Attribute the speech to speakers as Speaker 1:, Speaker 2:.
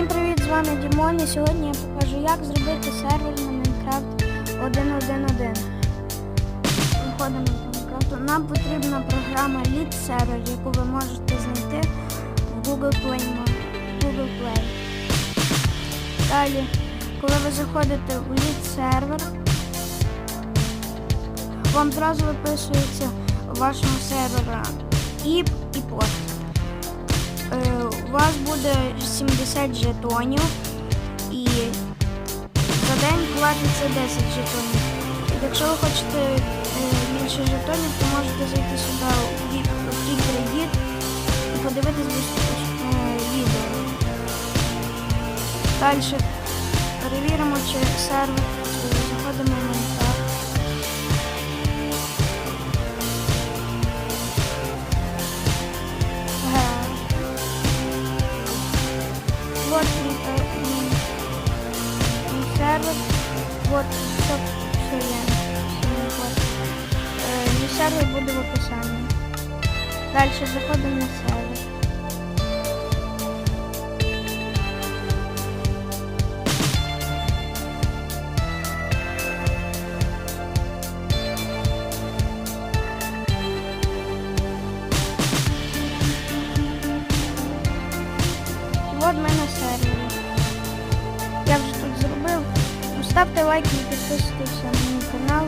Speaker 1: Всім привіт, з вами Дімон і сьогодні я покажу, як зробити сервер на Minecraft 1.1.1. Виходимо з Minecraft. Нам потрібна програма Lead Server, яку ви можете знайти в Google Play. Google Play. Далі, коли ви заходите у Lead Server, вам одразу виписується вашого сервера IP і порт. Е, у вас буде 70 жетонів і за день платиться 10 жетонів. Якщо ви хочете е, більше жетонів, то можете зайти сюди Geek Credit і подивитись безпечно відео. Далі перевіримо, чи сервер Вот сервер. Вот все, все я. Вот. Е, мій сервер буде в описанні. Далі заходимо на сервер. Сервері. Я вже тут зробив. Ставте лайки і підписуйтесь на мій канал.